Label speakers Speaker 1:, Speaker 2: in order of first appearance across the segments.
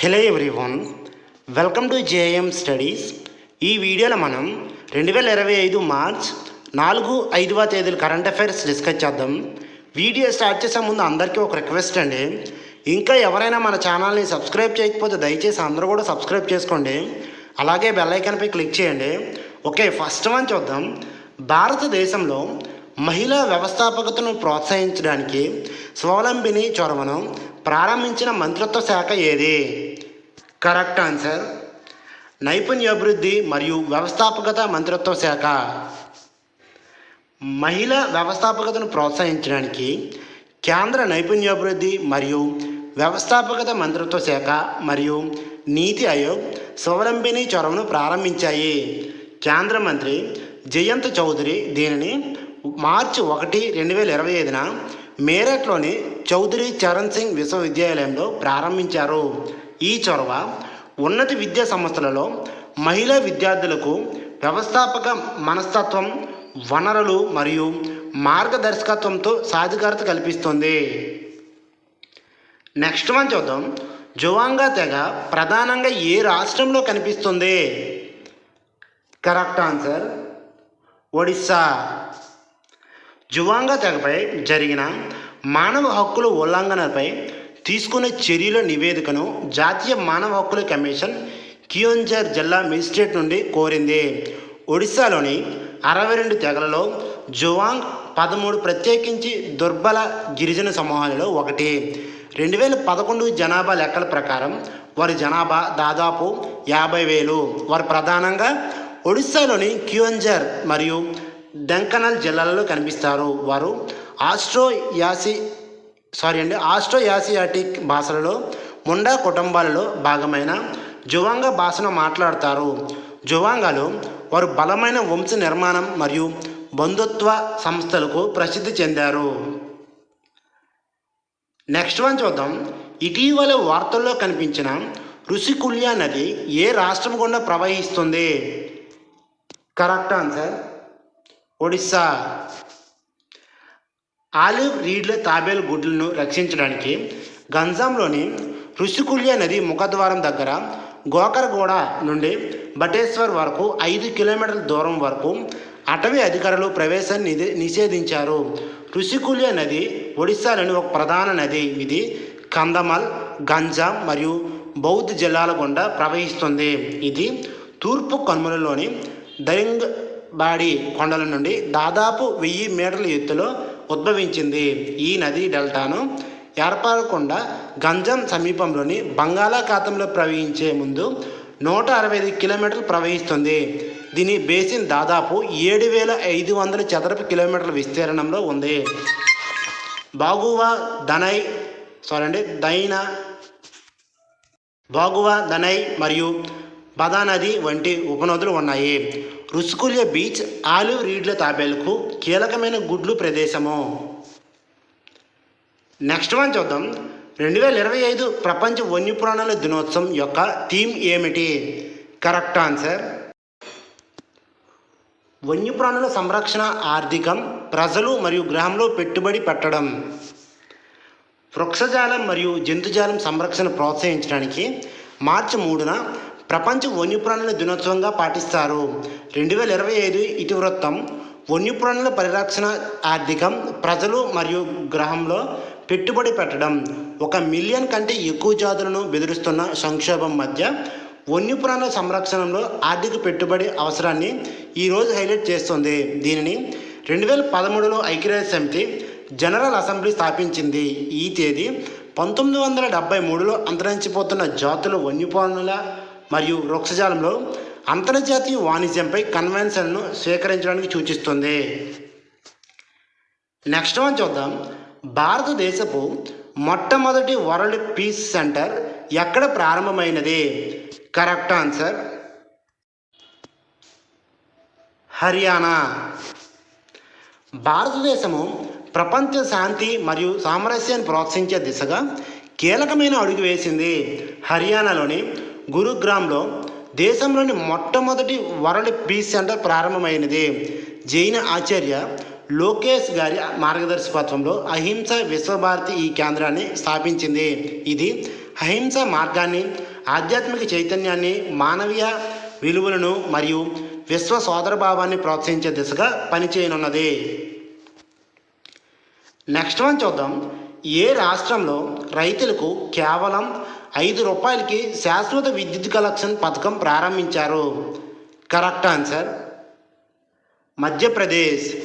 Speaker 1: Hello everyone welcome to JM studies ఈ వీడియోలో మనం రెండు వేల ఇరవై ఐదు మార్చ్ నాలుగు ఐదవ తేదీల కరెంట్ అఫైర్స్ డిస్కస్ చేద్దాం. వీడియో స్టార్ట్ చేసే ముందు అందరికీ ఒక రిక్వెస్ట్ అండి. ఇంకా ఎవరైనా మన ఛానల్ని సబ్స్క్రైబ్ చేయకపోతే దయచేసి అందరూ కూడా సబ్స్క్రైబ్ చేసుకోండి. అలాగే బెల్ ఐకాన్పై క్లిక్ చేయండి. ఓకే ఫస్ట్ వన్ చూద్దాం. భారతదేశంలో మహిళా వ్యవస్థాపకతను ప్రోత్సహించడానికి స్వావలంబిని చొరవను. ప్రారంభించిన మంత్రిత్వ శాఖ ఏది? కరెక్ట్ ఆన్సర్ నైపుణ్యాభివృద్ధి మరియు వ్యవస్థాపకత మంత్రిత్వ శాఖ. మహిళా వ్యవస్థాపకతను ప్రోత్సహించడానికి కేంద్ర నైపుణ్యాభివృద్ధి మరియు వ్యవస్థాపకత మంత్రిత్వ శాఖ మరియు నీతి ఆయోగ్ స్వలంబిని చొరవను ప్రారంభించాయి. కేంద్ర మంత్రి జయంత్ చౌదరి దీనిని మార్చి ఒకటి రెండు వేల ఇరవై ఐదున మేరట్లోని చౌదరి చరణ్ సింగ్ విశ్వవిద్యాలయంలో ప్రారంభించారు. ఈ చొరవ ఉన్నత విద్యా సంస్థలలో మహిళా విద్యార్థులకు వ్యవస్థాపక మనస్తత్వం వనరులు మరియు మార్గదర్శకత్వంతో సాధికారత కల్పిస్తుంది. నెక్స్ట్ వన్ చూద్దాం. జువాంగా తెగ ప్రధానంగా ఏ రాష్ట్రంలో కనిపిస్తుంది? Correct answer Odisha. జువాంగా తెగపై జరిగిన మానవ హక్కుల ఉల్లంఘనపై తీసుకునే చర్యల నివేదికను జాతీయ మానవ హక్కుల కమిషన్ కియోంజర్ జిల్లా మెజిస్ట్రేట్ నుండి కోరింది. ఒడిశాలోని అరవై రెండు తెగలలో జువాంగ్ పదమూడు ప్రత్యేకించి దుర్బల గిరిజన సమూహాలలో ఒకటి. రెండు వేల పదకొండు జనాభా లెక్కల ప్రకారం వారి జనాభా దాదాపు యాభై వేలు. వారు ప్రధానంగా ఒడిశాలోని క్యూంజర్ మరియు డెంకనల్ జిల్లాలలో కనిపిస్తారు. వారు ఆస్ట్రో యాసి సారీ అండి ఆస్ట్రో యాసియాటిక్ భాషలలో ముండా కుటుంబాలలో భాగమైన జువాంగా భాషను మాట్లాడతారు. జువాంగాలు వారు బలమైన వంశ నిర్మాణం మరియు బంధుత్వ సంస్థలకు ప్రసిద్ధి చెందారు. నెక్స్ట్ వన్ చూద్దాం. ఇటీవల వార్తల్లో కనిపించిన ఋషికుల్య నది ఏ రాష్ట్రం గుండా ప్రవహిస్తుంది? Correct answer Odisha. ఆలివ్ రీడ్ల తాబేలు గుడ్లను రక్షించడానికి గంజాంలోని ఋషికుల్య నది ముఖద్వారం దగ్గర గోకరగూడ నుండి బటేశ్వర్ వరకు ఐదు కిలోమీటర్ల దూరం వరకు అటవీ అధికారులు ప్రవేశాన్ని నిధి నిషేధించారు. ఋషికుల్య నది ఒడిశాలోని ఒక ప్రధాన నది ఇది. కందమల్ గంజాం మరియు బౌద్ధ్ జిల్లాల గుండా ప్రవహిస్తుంది. ఇది తూర్పు కనుమలలోని దరింగ్ బాడి కొండల నుండి దాదాపు వెయ్యి మీటర్ల ఎత్తులో ఉద్భవించింది. ఈ నది డెల్టాను ఏర్పడకుండా గంజం సమీపంలోని బంగాళాఖాతంలో ప్రవహించే ముందు నూట అరవై ఐదు కిలోమీటర్లు ప్రవహిస్తుంది. దీని బేసిన్ దాదాపు ఏడు వేల ఐదు వందల చదరపు కిలోమీటర్ల విస్తీర్ణంలో ఉంది. బాగువా దనై సారీ అండి దైన బాగువా దనై మరియు బదా నది వంటి ఉపనదులు ఉన్నాయి. రుసుకుల్య బీచ్ ఆలివ్ రీడ్ల తాబేలకు కీలకమైన గుడ్లు ప్రదేశము. నెక్స్ట్ వన్ చూద్దాం. రెండు వేల ఇరవై ఐదు ప్రపంచ వన్యప్రాణుల దినోత్సవం యొక్క థీమ్ ఏమిటి? Correct answer. వన్యప్రాణుల సంరక్షణ ఆర్థికం ప్రజలు మరియు గ్రహంలో పెట్టుబడి పెట్టడం. వృక్షజాలం మరియు జంతుజాలం సంరక్షణ ప్రోత్సహించడానికి మార్చి మూడున ప్రపంచ వన్యప్రాణుల దినోత్సవంగా పాటిస్తారు. రెండు వేల ఇరవై ఐదు ఇతివృత్తం వన్యప్రాణుల పరిరక్షణ ఆర్థికం ప్రజలు మరియు గ్రహంలో పెట్టుబడి పెట్టడం ఒక మిలియన్ కంటే ఎక్కువ జాతులను బెదిరిస్తున్న సంక్షోభం మధ్య వన్యప్రాణుల సంరక్షణలో ఆర్థిక పెట్టుబడి అవసరాన్ని ఈరోజు హైలైట్ చేస్తుంది. దీనిని రెండు వేల పదమూడులో ఐక్యరాజ్య సమితి జనరల్ అసెంబ్లీ స్థాపించింది. ఈ తేదీ పంతొమ్మిది వందల డెబ్బై మూడులో అంతరించిపోతున్న జాతుల వన్యప్రాణుల మరియు వృక్షజాలంలో అంతర్జాతీయ వాణిజ్యంపై కన్వెన్షన్ను స్వీకరించడానికి సూచిస్తుంది. నెక్స్ట్ వన్ చూద్దాం. భారతదేశపు మొట్టమొదటి వరల్డ్ పీస్ సెంటర్ ఎక్కడ ప్రారంభమైనది? Correct answer Haryana. భారతదేశము ప్రపంచ శాంతి మరియు సామరస్యాన్ని ప్రోత్సహించే దిశగా కీలకమైన అడుగు వేసింది హర్యానాలోని గురుగ్రామ్లో దేశంలోని మొట్టమొదటి వరల్డ్ పీస్ సెంటర్ ప్రారంభమైనది. జైన ఆచార్య లోకేష్ గారి మార్గదర్శకత్వంలో అహింస విశ్వభారతి ఈ కేంద్రాన్ని స్థాపించింది. ఇది అహింస మార్గాన్ని ఆధ్యాత్మిక చైతన్యాన్ని మానవీయ విలువలను మరియు విశ్వ సోదరభావాన్ని ప్రోత్సహించే దిశగా పనిచేయనున్నది. నెక్స్ట్ వన్ చూద్దాం. ఏ రాష్ట్రంలో రైతులకు కేవలం ఐదు రూపాయలకి శాశ్వత విద్యుత్ కలెక్షన్ పథకం ప్రారంభించారు. Correct answer. మధ్యప్రదేశ్.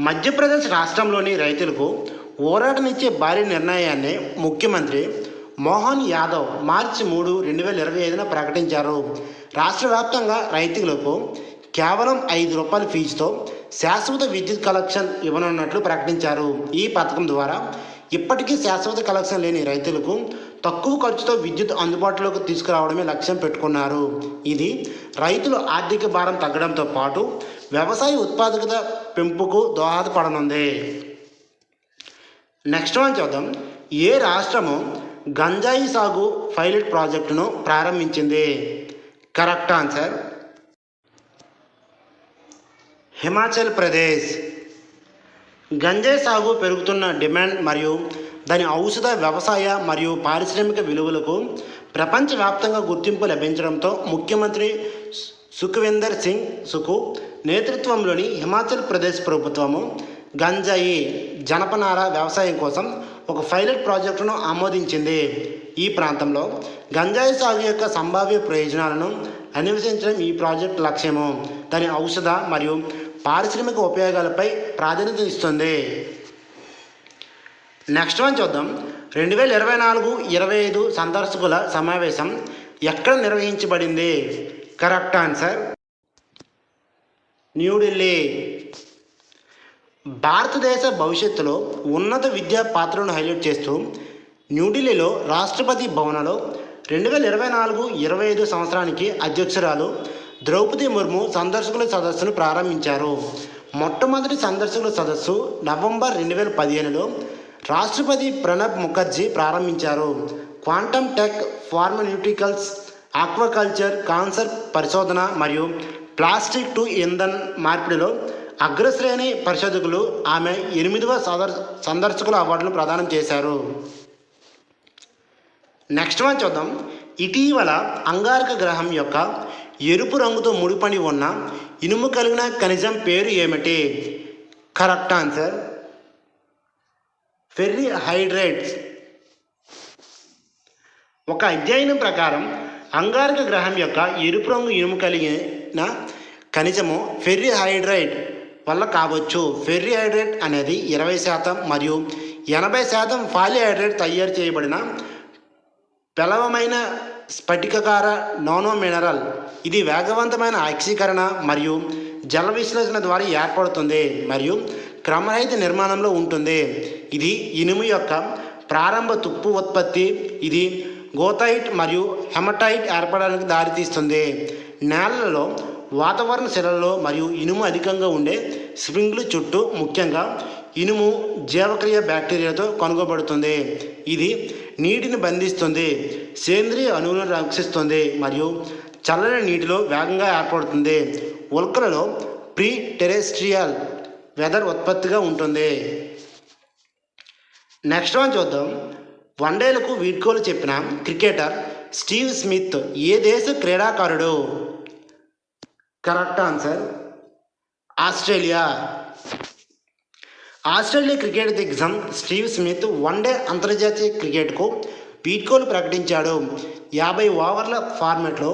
Speaker 1: మధ్యప్రదేశ్ రాష్ట్రంలోని రైతులకు ఊరటనిచ్చే భారీ నిర్ణయాన్ని ముఖ్యమంత్రి మోహన్ యాదవ్ మార్చి మూడు రెండు వేల ఇరవై ఐదున ప్రకటించారు. రాష్ట్ర వ్యాప్తంగా రైతులకు కేవలం ఐదు రూపాయల ఫీజుతో శాశ్వత విద్యుత్ కలెక్షన్ ఇవ్వనున్నట్లు ప్రకటించారు. ఈ పథకం ద్వారా ఇప్పటికీ శాశ్వత కలెక్షన్ లేని రైతులకు తక్కువ ఖర్చుతో విద్యుత్ అందుబాటులోకి తీసుకురావడమే లక్ష్యం పెట్టుకున్నారు. ఇది రైతుల ఆర్థిక భారం తగ్గడంతో పాటు వ్యవసాయ ఉత్పాదకత పెంపుకు దోహదపడనుంది. నెక్స్ట్ వన్ చూద్దాం. ఏ రాష్ట్రము గంజాయి సాగు పైలట్ ప్రాజెక్టును ప్రారంభించింది? Correct answer Himachal Pradesh. గంజాయి సాగు పెరుగుతున్న డిమాండ్ మరియు దాని ఔషధ వ్యవసాయ మరియు పారిశ్రామిక విలువలకు ప్రపంచవ్యాప్తంగా గుర్తింపు లభించడంతో ముఖ్యమంత్రి సు- సింగ్ సుకు నేతృత్వంలోని హిమాచల్ ప్రదేశ్ ప్రభుత్వము గంజాయి జనపనార వ్యవసాయం కోసం ఒక పైలట్ ప్రాజెక్టును ఆమోదించింది. ఈ ప్రాంతంలో గంజాయి సాగు యొక్క సంభావ్య ప్రయోజనాలను అన్వేషించడం ఈ ప్రాజెక్ట్ లక్ష్యము. దాని ఔషధ మరియు పారిశ్రామిక ఉపయోగాలపై ప్రాధాన్యత ఇస్తుంది. నెక్స్ట్ వన్ చూద్దాం. రెండు వేల ఇరవై నాలుగు ఇరవై ఐదు సందర్శకుల సమావేశం ఎక్కడ నిర్వహించబడింది? Correct answer New Delhi. భారతదేశ భవిష్యత్తులో ఉన్నత విద్యా పాత్రను హైలైట్ చేస్తూ న్యూఢిల్లీలో రాష్ట్రపతి భవనలో రెండు వేల ఇరవై నాలుగు ఇరవై ఐదు సంవత్సరానికి అధ్యక్షురాలు ద్రౌపది ముర్ము సందర్శకుల సదస్సును ప్రారంభించారు. మొట్టమొదటి సందర్శకుల సదస్సు నవంబర్ రెండు వేల పదిహేనులో రాష్ట్రపతి ప్రణబ్ ముఖర్జీ ప్రారంభించారు. Quantum tech pharmaceuticals aquaculture cancer పరిశోధన మరియు ప్లాస్టిక్ టు ఇంధన్ మార్పిడిలో అగ్రశ్రేణి పరిశోధకులు ఆమె ఎనిమిదవ సదర్ సందర్శకుల అవార్డును ప్రదానం చేశారు. నెక్స్ట్ వన్ చూద్దాం. ఇటీవల అంగారక గ్రహం యొక్క ఎరుపు రంగుతో ముడిపడి ఉన్న ఇనుము కలిగిన ఖనిజం పేరు ఏమిటి? కరెక్ట్ ఆన్సర్ ఫెర్రీ హైడ్రేట్స్ ఒక అధ్యయనం ప్రకారం అంగారక గ్రహం యొక్క ఎరుపు రంగు ఇనుము కలిగిన ఖనిజము ఫెర్రీ హైడ్రైడ్ వల్ల కావచ్చు. ఫెర్రీ హైడ్రేట్ అనేది ఇరవై శాతం మరియు ఎనభై శాతం ఫాలిహైడ్రేట్ తయారు చేయబడిన పెలవమైన స్ఫటికకార నానో మినరల్. ఇది వేగవంతమైన ఆక్సీకరణ మరియు జల విశ్లేషణ ద్వారా ఏర్పడుతుంది మరియు క్రమరహిత నిర్మాణంలో ఉంటుంది. ఇది ఇనుము యొక్క ప్రారంభ తుప్పు ఉత్పత్తి. ఇది గోతైట్ మరియు హెమటైట్ ఏర్పడడానికి దారితీస్తుంది. నేలలలో వాతావరణ శిలల్లో మరియు ఇనుము అధికంగా ఉండే స్ప్రింగ్లు చుట్టూ ముఖ్యంగా ఇనుము జీవక్రియ బ్యాక్టీరియాతో కనుగొబడుతుంది ఇది నీటిని బంధిస్తుంది. సేంద్రియ అణువులను రక్షిస్తుంది మరియు చల్లని నీటిలో వేగంగా ఏర్పడుతుంది. ఉల్కలలో ప్రీ టెరెస్ట్రియల్ వెదర్ ఉత్పత్తిగా ఉంటుంది. నెక్స్ట్ వన్ చూద్దాం. వన్డేలకు వీడ్కోలు చెప్పిన క్రికెటర్ స్టీవ్ స్మిత్ ఏ దేశ క్రీడాకారుడు? Correct answer Australia. Australia cricket దిగ్గజం స్టీవ్ స్మిత్ వన్డే అంతర్జాతీయ క్రికెట్కు పీట్కోలు ప్రకటించాడు. యాభై ఓవర్ల ఫార్మెట్లో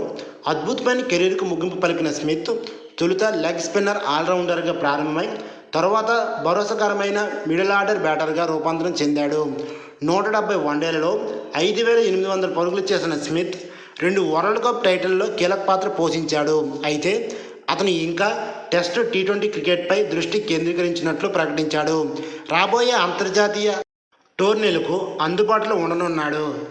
Speaker 1: అద్భుతమైన కెరీర్కు ముగింపు పలికిన స్మిత్ తొలుత లెగ్ స్పిన్నర్ ఆల్రౌండర్గా ప్రారంభమై తర్వాత భరోసాకరమైన మిడిల్ ఆర్డర్ బ్యాటర్గా రూపాంతరం చెందాడు. నూట డెబ్బై వన్డేలలో ఐదు వేల ఎనిమిది వందల పరుగులు చేసిన స్మిత్ రెండు వరల్డ్ కప్ టైటిల్లో కీలక పాత్ర పోషించాడు. అయితే అతను ఇంకా టెస్ట్ టీ ట్వంటీ క్రికెట్పై దృష్టి కేంద్రీకరించినట్లు ప్రకటించాడు. రాబోయే అంతర్జాతీయ టోర్నీలకు అందుబాటులో ఉండనున్నాడు.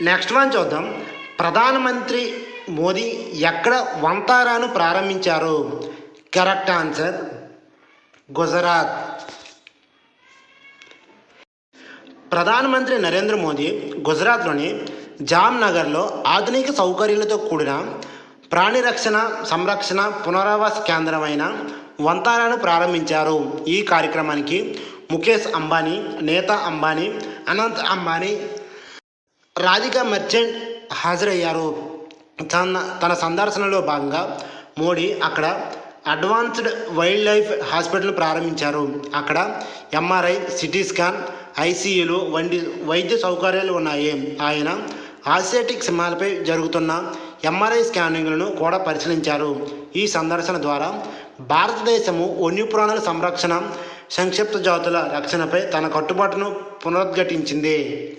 Speaker 1: నెక్స్ట్ వన్ చూద్దాం. ప్రధానమంత్రి మోదీ ఎక్కడ వంతారాను ప్రారంభించారు? Correct answer Gujarat. ప్రధానమంత్రి నరేంద్ర మోదీ గుజరాత్లోని జామ్నగర్లో ఆధునిక సౌకర్యాలతో కూడిన ప్రాణి రక్షణ సంరక్షణ పునరావాస కేంద్రమైన వంతారాను ప్రారంభించారు. ఈ కార్యక్రమానికి ముఖేష్ అంబానీ నేతా అంబానీ అనంత్ అంబానీ రాధిక మర్చెంట్ హాజరయ్యారు. తన తన సందర్శనలో భాగంగా మోడీ అక్కడ అడ్వాన్స్డ్ వైల్డ్ లైఫ్ హాస్పిటల్ ప్రారంభించారు. అక్కడ ఎంఆర్ఐ సిటీ స్కాన్ ఐసీయూలు వంటి వైద్య సౌకర్యాలు ఉన్నాయి. ఆయన ఆసియాటిక్ సింహాలపై జరుగుతున్న ఎంఆర్ఐ స్కానింగ్లను కూడా పరిశీలించారు. ఈ సందర్శన ద్వారా భారతదేశము వన్యప్రాణుల సంరక్షణ సంక్షిప్త జాతుల రక్షణపై తన కట్టుబాటును పునరుద్ఘటించింది.